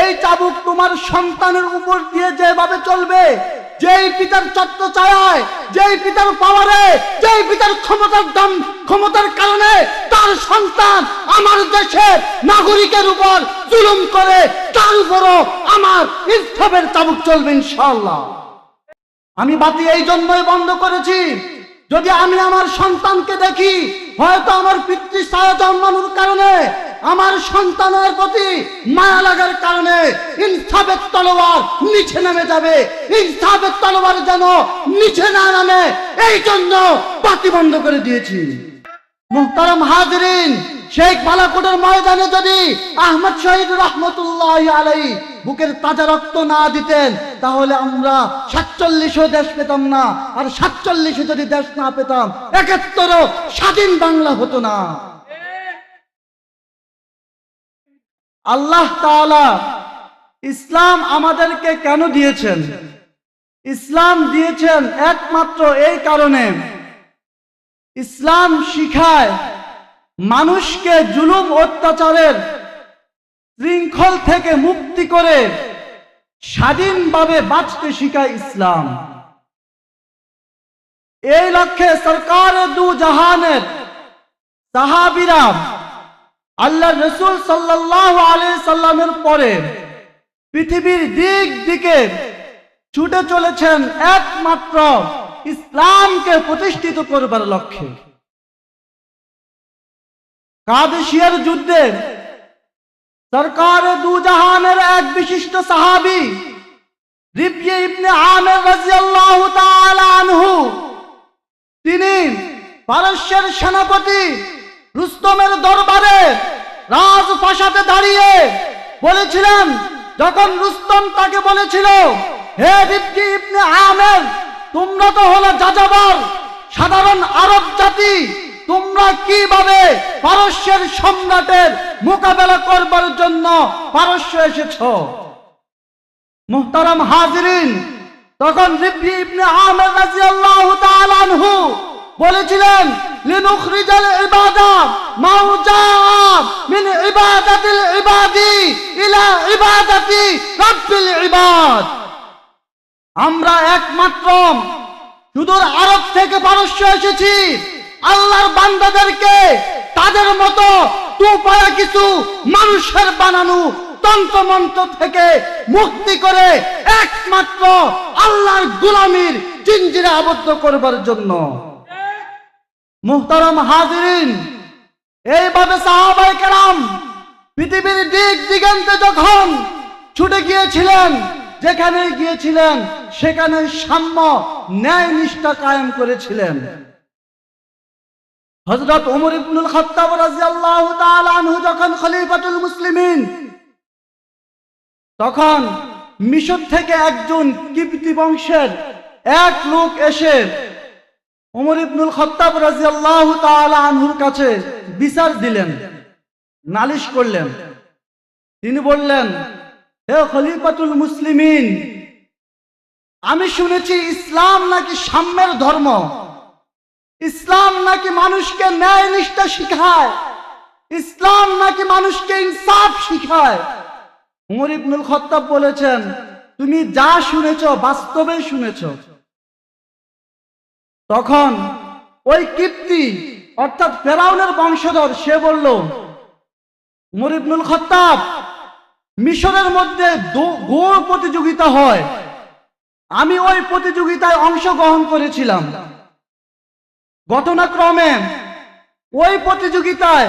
এই চাবুক তোমার সন্তানের উপর দিয়ে যেভাবে চলবে, যেই পিতার চত্ব চায় যেই পিতার পাওয়ারে, যেই পিতার ক্ষমতার দাম, ক্ষমতার কারণে তার সন্তান আমার দেশের নাগরিকের উপর জুলুম করে, তার উপরও আমার ইনসাফের চাবুক চলবে ইনশাআল্লাহ। আমি বাতি এই জন্যই বন্ধ করেছি, যদি আমি আমার সন্তানকে দেখি, হয়তো আমার পিতৃ ছায়া জন্মানোর কারণে আমার সন্তানের প্রতি মায়া লাগার কারণে ইনসাফের তলোয়ার নিচে নেমে যাবে। ইনসাফের তলোয়ার যেন নিচে না নামে এই জন্য বাতি বন্ধ করে দিয়েছি। হাজরিন, শেখ বালাকোটের ময়দানে যদি আহমদ শহীদ রহমতুল্লাহ আলাই বুকের তাজা রক্ত না দিতেন, তাহলে আমরা সাতচল্লিশও দেশ পেতাম না, আর সাতচল্লিশে যদি দেশ না পেতাম, একাত্তরও স্বাধীন বাংলা হতো না। আল্লাহ ইসলাম আমাদেরকে কেন দিয়েছেন? ইসলাম দিয়েছেন একমাত্র এই কারণে। ইসলাম শিখায় মানুষকে জুলুম অত্যাচারের শৃঙ্খল থেকে মুক্তি করে স্বাধীনভাবে বাঁচতে শিখায় ইসলাম। এই লক্ষ্যে সরকার দু জাহানের সাহাবিরা আল্লাহ রসুল সাল্লাহ আলাই সাল্লামের পরে পৃথিবীর দিক দিকে ছুটে চলেছেন একমাত্র ইসলামকে প্রতিষ্ঠিত করবার লক্ষ্যে। কাদেশিয়ার যুদ্ধে সরকার দুজাহানের এক বিশিষ্ট সাহাবি রিবিয়ে ইবনে আমের তাআলা আনহু, তিনি পারস্যের সেনাপতি রুস্তমের দরবারে রাজপ্রাসাদে দাঁড়িয়ে বলেছিলেন, যখন রুস্তম তাকে বলেছিল, হে রিবজি ইবনে আমের, তোমরা তো হলো যাযাবর, সাধারণ আরব জাতি, তোমরা কীভাবে পারস্যের সম্রাটের মোকাবেলা করবার জন্য পারস্য এসেছ? মুহতারাম হাজরিন, তখন রিবি ইবনে আমের রাদিয়াল্লাহু তাআলা আনহু বলেছিলেন, লিনুখরিজাল ইবাদা মাউজা মিন ইবাদাতিল ইবাদি ইলা ইবাদাতি রাব্বিল ইবাদ। আমরা একমাত্র সুদূর আরব থেকে পারস্য এসেছি। আল্লাহর বান্দাদেরকে তাদের মতো তুপায়া কিছু মানুষের বানানো তন্ত্রমন্ত্র থেকে মুক্তি করে একমাত্র আল্লাহর গুলামির জিঞ্জিরে আবদ্ধ করবার জন্য। মুহতারাম হাজিরিন, এইভাবে সাহাবাই কেরাম পৃথিবীর দিক দিগন্তে যখন ছুটে গিয়েছিলেন যেখানে গিয়েছিলেন সেখানে সাম্য ন্যায় নিষ্ঠা কায়েম করেছিলেন। হজরত ওমর ইবনুল খাত্তাব রাদিয়াল্লাহু তাআলা আনহু যখন খলিফাতুল মুসলিমিন, তখন মিশর থেকে একজন কিবতি বংশের এক লোক এসে ওমর ইবনুল খত্তাব রাদিয়াল্লাহু তাআলা আনহুর কাছে বিচার দিলেন, নালিশ করলেন। তিনি বললেন, হে খলিফাতুল মুসলিমিন, আমি শুনেছি ইসলাম নাকি সাম্যের ধর্ম? ইসলাম নাকি মানুষকে ন্যায় নিষ্ঠা শিখায়? ইসলাম নাকি মানুষকে ইনসাফ শিখায়? উমর ইবনুল খত্তাব বলেছেন, তুমি যা শুনেছ বাস্তবে শুনেছ। তখন ওই কীর্তি, অর্থাৎ ফেরাউনের বংশধর, সে বলল, উমর ইবনুল খত্তাব, মিশরের মধ্যে গোল প্রতিযোগিতা হয়। আমি ওই প্রতিযোগিতায় অংশগ্রহণ করেছিলাম। ঘটনাক্রমে ওই প্রতিযোগিতায়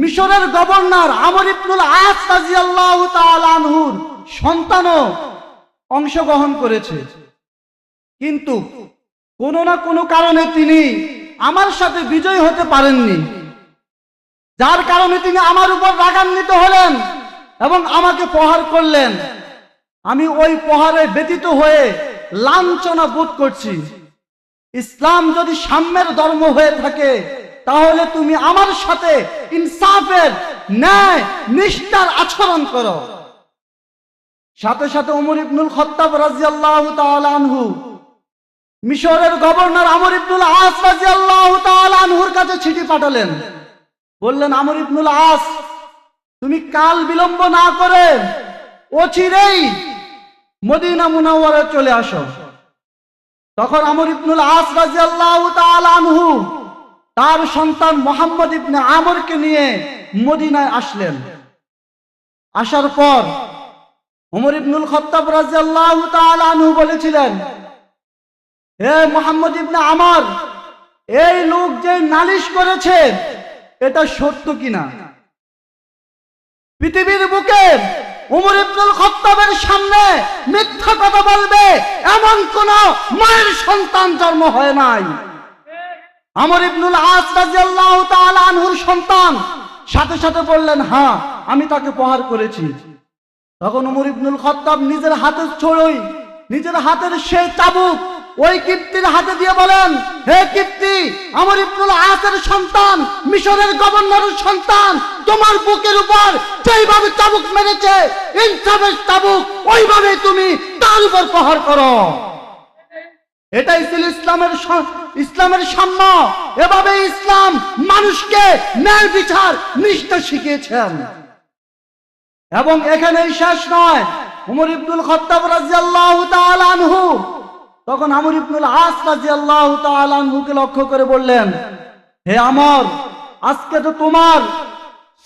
মিশরের গভর্নর আমর ইবনুল আস সন্তানও অংশগ্রহণ করেছে। কিন্তু কোনো না কোনো কারণে তিনি আমার সাথে বিজয় হতে পারেননি। যার কারণে তিনি আমার উপর রাগান্বিত হলেন এবং আমাকে প্রহার করলেন। আমি ওই প্রহারে ব্যতীত হয়ে লাঞ্ছনা বোধ করছি। ইসলাম যদি সাম্যের ধর্ম হয়ে থাকে, তাহলে তুমি আমার সাথে ইনসাফের ন্যায় নিষ্ঠার আচরণ করো। সাথে সাথে উমর ইবনুল খত্তাব রাজিয়াল্লাহু তাআলা আনহু মিশরের গভর্নর আমর ইবনুল আস রাজিয়াল্লাহু তাআলা আনহুর কাছে চিঠি পাঠালেন। বললেন, আমর ইবনুল আস, তুমি কাল বিলম্ব না করে অচিরেই মদিনা মুনাওয়ারে চলে আসো। তখন আমর ইবনুল আস রাজিয়াল্লাহু তাআলা আনহু তার সন্তান মোহাম্মদ ইবনে আমরকে নিয়ে মদিনায় আসলেন। আসার পর ওমর ইবনুল খত্তাব রাজিয়াল্লাহু তাআলা আনহু বলেছিলেন হে মোহাম্মদ ইবনে আমর, এই লোক যে নালিশ করেছে, এটা সত্য কিনা? পৃথিবীর বুকে উমর ইবনুল খত্তাবের সামনে মিথ্যা কথা বলবে এমন কোন মায়ের সন্তান জন্ম হয় নাই। আমর ইবনুল আস রাদিয়াল্লাহু তাআলা আনহুর সন্তান সাথে সাথে বললেন হ্যাঁ আমি তাকে প্রহার করেছি। তখন উমর ইবনুল খত্তাব নিজের হাতের ছড়ই নিজের হাতের সেই চাবুক ওই কীর্তির হাতে দিয়ে বলেন, হে কীর্তি, আমার ইবনুল আসের সন্তান, মিশরের গভর্নরের সন্তান, তোমার বুকের উপর যেইভাবে চাবুক মেরেছে, ইনসাফের চাবুক ওইভাবে তুমি তার উপর প্রহার করো। এটাই ছিল ইসলামের ইসলামের সাম্য। এভাবে ইসলাম মানুষকে ন্যায় বিচার নিষ্ঠা শিখিয়েছেন। এবং এখানেই শেষ নয়। উমর ইবনুল খত্তাব রাজিয়াল্লাহু তাআলা আনহু তখন আমর ইবনুল আস রাজিয়াল্লাহু তাআলা আনহুকে লক্ষ্য করে বললেন, হে আমর, আজকে তো তোমার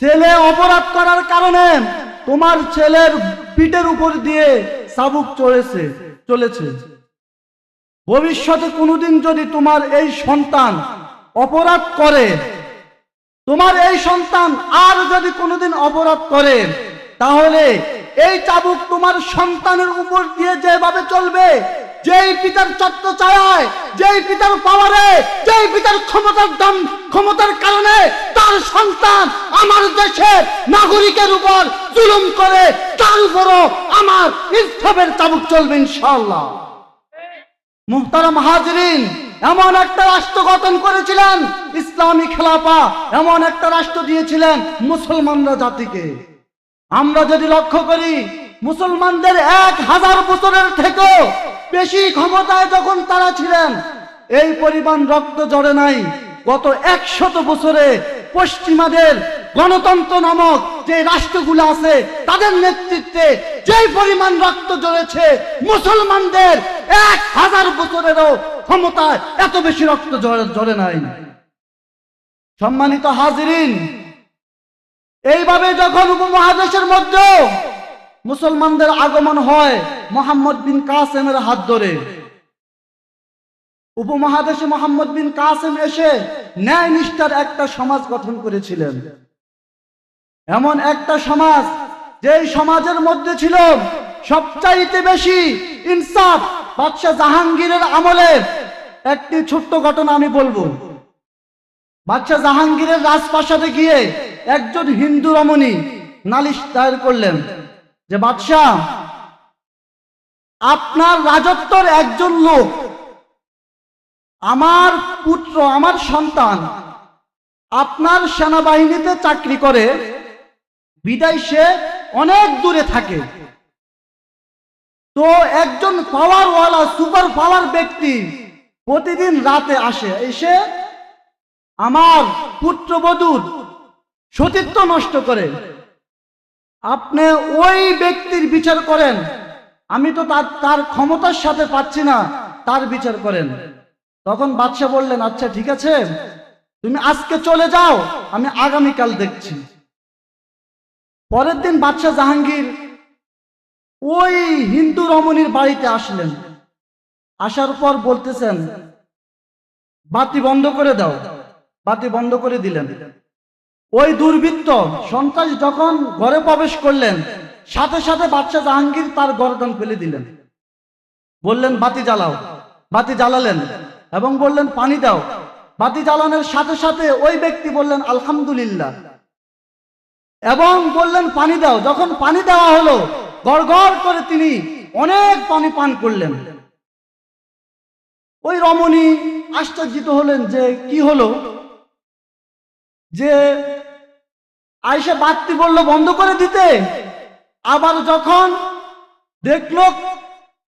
ছেলে অপরাধ করার কারণে তোমার ছেলের পিঠের উপর দিয়ে চাবুক চলেছে চলেছে। ভবিষ্যতে কোনোদিন যদি তোমার এই সন্তান অপরাধ করে, তোমার এই সন্তান আর যদি কোনোদিন অপরাধ করে, তাহলে এই চাবুক তোমার সন্তানের উপর দিয়ে যেভাবে চলবে যেই পিতার চত্ব চায় যেই পিতার পাওয়ারে, যেই পিতার ক্ষমতার দাম, ক্ষমতার কারণে তার সন্তান আমার দেশের নাগরিকের উপর জুলুম করে, তার উপরও আমার ইনসাফের চাবুক চলবে ইনশাআল্লাহ। মুহতারাম হাজরিন এমন একটা রাষ্ট্র গঠন করেছিলেন, ইসলামী খেলাফা এমন একটা রাষ্ট্র দিয়েছিলেন মুসলমানরা জাতিকে। আমরা যদি লক্ষ্য করি মুসলমানদের এক হাজার বছরের থেকেও বেশি ক্ষমতায় যখন তারা ছিলেন, এই পরিমাণ রক্ত জড়ে নাই। গত একশত বছরে পশ্চিমাদের গণতন্ত্র নামক যে রাষ্ট্রগুলো আছে, তাদের নেতৃত্বে যে পরিমাণ রক্ত ঝরেছে, মুসলমানদের এক হাজার বছরেরও ক্ষমতায় এত বেশি রক্ত ঝরে নাই। সম্মানিত হাজিরিন, এইভাবে যখন উপমহাদেশের মধ্যে মুসলমানদের আগমন হয় মোহাম্মদ বিন কাসেমের হাত ধরে। উপমহাদেশে মোহাম্মদ বিন কাসেম এসে ন্যায় নিষ্ঠার একটা সমাজ গঠন করেছিলেন। এমন একটা সমাজ যেই সমাজের মধ্যে ছিল সবচাইতে বেশি ইনসাফ, বাদশাহ জাহাঙ্গীরের আমলে। একটি ছোট্ট ঘটনা আমি বলব। বাদশাহ জাহাঙ্গীরের রাজপ্রাসাদে গিয়ে একজন হিন্দু রমণী নালিশ দায়ের করলেন। যে বাদশাহ, আপনার রাজত্বর একজন লোক, আমার পুত্র, আমার সন্তান, আপনার সেনাবাহিনীতে চাকরি করে, বিদায় সে অনেক দূরে থাকে। তো একজন পাওয়ারওয়ালা, সুপার পাওয়ার ব্যক্তি প্রতিদিন রাতে আসে, এসে আমার পুত্রবধূর সতীত্ব নষ্ট করে। আপনি ওই ব্যক্তির বিচার করেন। আমি তো তার তার ক্ষমতার সাথে পাচ্ছি না, তার বিচার করেন। তখন বাদশাহ বললেন আচ্ছা ঠিক আছে, তুমি আজকে চলে যাও, আমি আগামীকাল দেখছি। পরের দিন বাদশাহ জাহাঙ্গীর ওই হিন্দু রমণীর বাড়িতে আসলেন। আসার পর বলতেছেন, বাতি বন্ধ করে দাও। বাতি বন্ধ করে দিলেন। ওই দুর্বৃত্ত সন্ত্রাস যখন ঘরে প্রবেশ করলেন, সাথে সাথে বাদশাহ জাহাঙ্গীর তার গরদান ফেলে দিলেন। বললেন, বাতি জ্বালাও। বাতি জ্বালালেন এবং বললেন, পানি দাও। বাতি জ্বালানোর সাথে সাথে ওই ব্যক্তি বললেন, আলহামদুলিল্লাহ। এবং বললেন, পানি দাও। যখন পানি দেওয়া হলো গড় করে তিনি অনেক পানি পান করলেন। ওই রমণী আশ্চর্যিত হলেন যে, কি হলো? যে আয়সা বাতি বলল, বন্ধ করে দিতে। আবার যখন দেখল,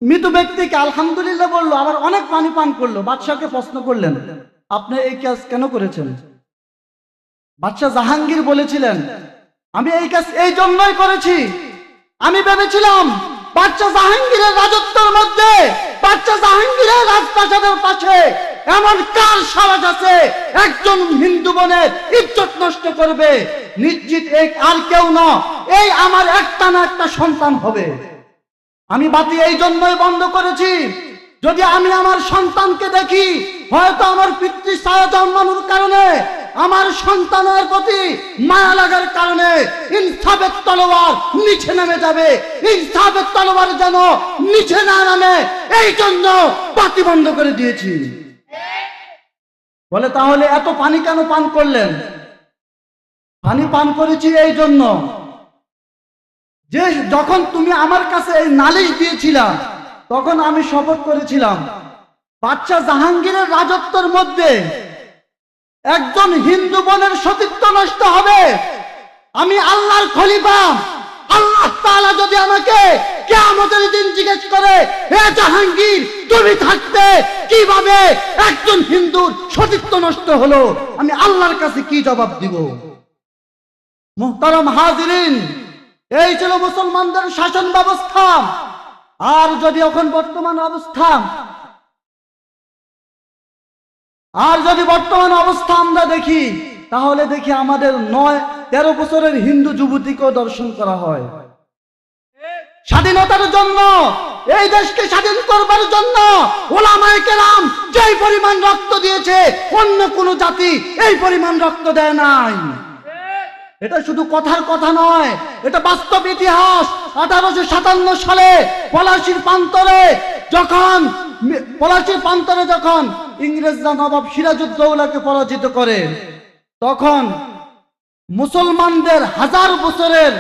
মৃত ব্যক্তিকে আলহামদুলিল্লাহ বলল, আবার অনেক পানি পান করল বাদশাহকে প্রশ্ন করলেন, আপনি এই কাজ কেন করেছেন? বাদশাহ জাহাঙ্গীর বলেছিলেন, আমি এই কাজ এই জন্যই করেছি। আমি ভেবেছিলাম বাচ্চা জাহাঙ্গীরের রাজত্বের মধ্যে বাচ্চা জাহাঙ্গীরের রাজপ্রাসাদের পাশে এমন কার সারাজ আছে? একজন হিন্দু বোনের ইজ্জত নষ্ট করবে। নিশ্চিত এই আর কেউ না, এই আমার একটা না একটা সন্তান হবে। আমি বাতি এই জন্যই বন্ধ করেছি, যদি আমি আমার সন্তানকে দেখি, হয়তো আমার পিতৃ ছায়া জন্মানোর কারণে, আমার সন্তানের প্রতি মায়া লাগার কারণে ইনসাফের তলোয়ার নিচে নেমে যাবে। ইনসাফের তলোয়ার যেন নিচে না নামে, এই জন্য বাতি বন্ধ করে দিয়েছি। বলে, তাহলে এত পানি কেন পান করলেন? পানি পান করেছি এই জন্য যে যখন তুমি আমার কাছে এই নালিশ দিয়েছিলা, তখন আমি শপথ করেছিলাম বাচ্চা জাহাঙ্গীরের রাজত্বের মধ্যে একজন হিন্দু বোনের সতীত্ব নষ্ট হবে। আমি আল্লাহর খলিফা আল্লাহ তাআলা যদি আমাকে কিয়ামতের দিন জিজ্ঞেস করে, হে জাহাঙ্গীর, তুমি থাকতে কীভাবে একজন হিন্দুর সতীত্ব নষ্ট হলো? আমি আল্লাহর কাছে কি জবাব দিব? হাজিরিন, এই ছিল মুসলমানদের শাসন ব্যবস্থা। আর যদি এখন বর্তমান অবস্থা, আর যদি বর্তমান অবস্থা আমরা দেখি, তাহলে দেখি আমাদের নয় তেরো বছরের হিন্দু যুবতীকেও দর্শন করা হয়। স্বাধীনতার জন্য, এই দেশকে স্বাধীন করবার জন্য ওলামায়ে কেরাম পরিমাণ রক্ত দিয়েছে, অন্য কোন জাতি এই পরিমাণ রক্ত দেয় নাই। এটা শুধু কথার কথা নয়, এটা বাস্তব ইতিহাস। আঠারোশো সাতান্ন সালে পলাশির প্রান্তরে যখন, পলাশির প্রান্তরে যখন ইংরেজরা নবাব সিরাজউদ্দৌলাকে পরাজিত করে, তখন মুসলমানদের হাজার বছরের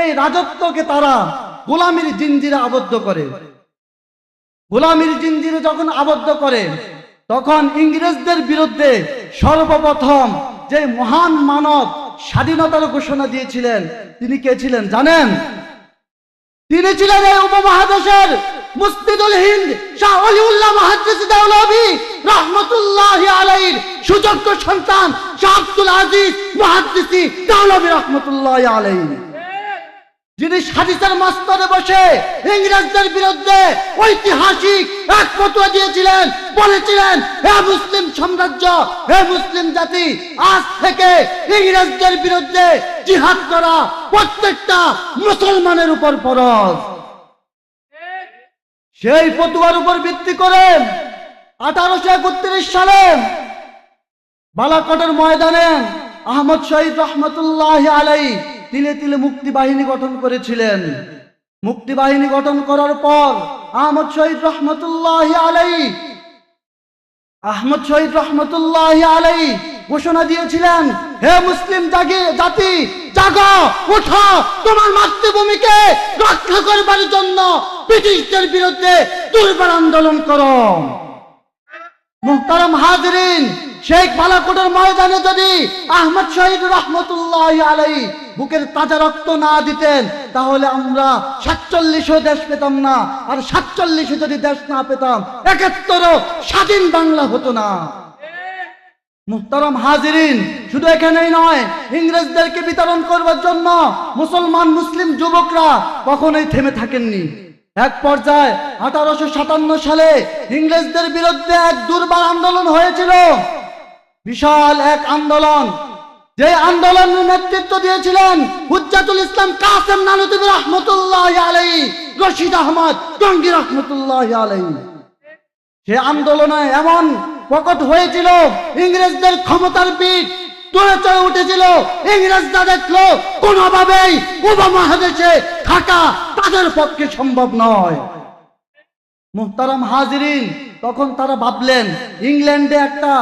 এই রাজত্বকে তারা গোলামির জিঞ্জিরে আবদ্ধ করে। গোলামির জিঞ্জিরে যখন আবদ্ধ করে, তখন ইংরেজদের বিরুদ্ধে সর্বপ্রথম যে মহান মানব স্বাধীনতার ঘোষণা দিয়েছিলেন, তিনি কে ছিলেন জানেন? তিনি ছিলেন এই উপমহাদেশের হিন্দ মুহাদ্দিস আলাইহির সুযোগ্য সন্তান শাহ আব্দুল আজিজ যিনি সাজিসের মাস্তরে বসে ইংরেজদের বিরুদ্ধে ঐতিহাসিক এক ফতোয়া দিয়েছিলেন, বলেছিলেন, হে মুসলিম সাম্রাজ্য, হে মুসলিম জাতি, আজ থেকে ইংরেজদের বিরুদ্ধে জিহাদ করা প্রত্যেকটা মুসলমানের উপর ফরজ। সেই ফতুয়ার উপর ভিত্তি করে আঠারোশো একত্রিশ সালে বালাকটের ময়দানে আহমদ শহীদ রহমতুল্লাহ আলাই তিলে তিলে মুক্তি বাহিনী গঠন করেছিলেন। মুক্তি বাহিনী গঠন করার পর আহমদ শহীদ রহমতুল্লাহ আলাই আহমদ শহীদ রহমতুল্লাহ আলাই ঘোষণা দিয়েছিলেন, হে মুসলিম জাগি, জাতি, জাগো, উঠো তোমার মাতৃভূমিকে রক্ষা করবার জন্য ব্রিটিশদের বিরুদ্ধে দুর্বার আন্দোলন করো। মুহতারাম হাজরিন, শেখ বালাকোটের ময়দানে যদি আহমদ শহীদ রহমতুল্লাহ আলাই বুকের তাজা রক্ত না দিতেন, তাহলে আমরা সাতচল্লিশও দেশ পেতাম না, আর সাতচল্লিশে যদি দেশ না পেতাম, একাত্তরও স্বাধীন বাংলা হতো না। মুহতারাম হাজিরিন, শুধু এখানেই নয়, ইংরেজদেরকে বিতরণ করবার জন্য মুসলমান মুসলিম যুবকরা কখনোই থেমে থাকেননি। এক পর্যায়ে আঠারোশো সাতান্ন সালে ইংরেজদের বিরুদ্ধে এক দুর্বার আন্দোলন হয়েছিল। বিশাল এক আন্দোলন। যে আন্দোলনের নেতৃত্ব দিয়েছিলেন হুজ্জাতুল ইসলাম কাসেম নানুতুবি রহমতুল্লাহ আলাই রশিদ আহমদ টঙ্গি রহমতুল্লাহ আলাই সে আন্দোলনে এমন প্রকট হয়েছিল, ইংরেজদের ক্ষমতার পিঠ তুলে চলে উঠেছিল। ইংরেজরা দেখল, কোনোভাবেই উপমহাদেশে থাকা তাদের পক্ষে সম্ভব নয়। মুহতারাম হাজিরিন তখন তারা ভাবলেন, ইংল্যান্ডে একটা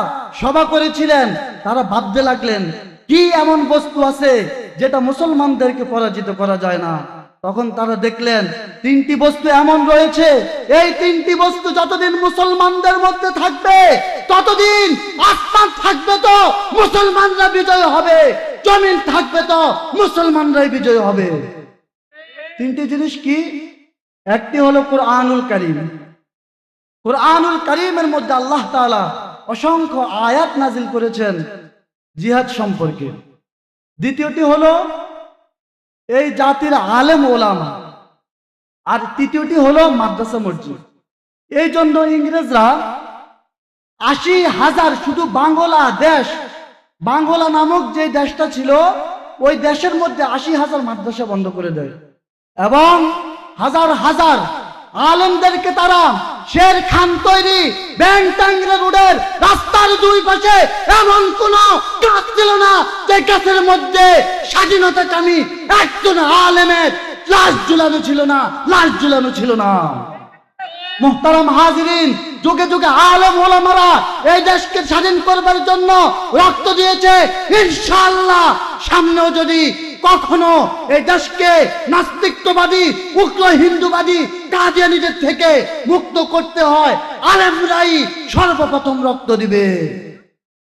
সভা করেছিলেন, তারা ভাবতে লাগলেন, কি এমন বস্তু আছে যেটা মুসলমানদেরকে পরাজিত করা যায় না? তখন তারা দেখলেন, তিনটি বস্তু এমন রয়েছে। এই তিনটি বস্তু যতদিন মুসলমানদের মধ্যে থাকবে, ততদিন আসমান থাকবে তো মুসলমানরা বিজয় হবে, জমিন থাকবে তো মুসলমানরাই বিজয় হবে। তিনটি জিনিস কি? একটি হলো কোরআনুল করিম। কোরআনুল করিমের মধ্যে আল্লাহ তাআলা অসংখ্য আয়াত নাজিল করেছেন জিহাদ সম্পর্কে। দ্বিতীয়টি হলো এই জাতির আলেম ওলামা। আর তৃতীয়টি হলো মাদ্রাসা মসজিদ। এই জন্য ইংরেজরা আশি হাজার শুধু বাংলা দেশ বাংলা নামক যে দেশটা ছিল, ওই দেশের মধ্যে আশি হাজার মাদ্রাসা বন্ধ করে দেয়। এবং হাজার হাজার আলেমদেরকে তারা শের খান তৈরি রোডের রাস্তার দুই পাশে এমন কোন গাছ ছিল না যে গাছের মধ্যে স্বাধীনতা কামী একজন আলেমের লাশ ঝুলানো ছিল না, লাশ ঝুলানো ছিল না। মোহতারাম হাজরিন, যুগে যুগে আলম ওলামারা এই দেশকে স্বাধীন করবার জন্য রক্ত দিয়েছে, ইনশাআল্লাহ সামনেও যদি কখনো এই দেশকে নাস্তিকবাদী, উগ্র হিন্দুবাদী কাদিয়ানিদের থেকে মুক্ত করতে হয়। আলেমরাই সর্বপ্রথম রক্ত দিবে।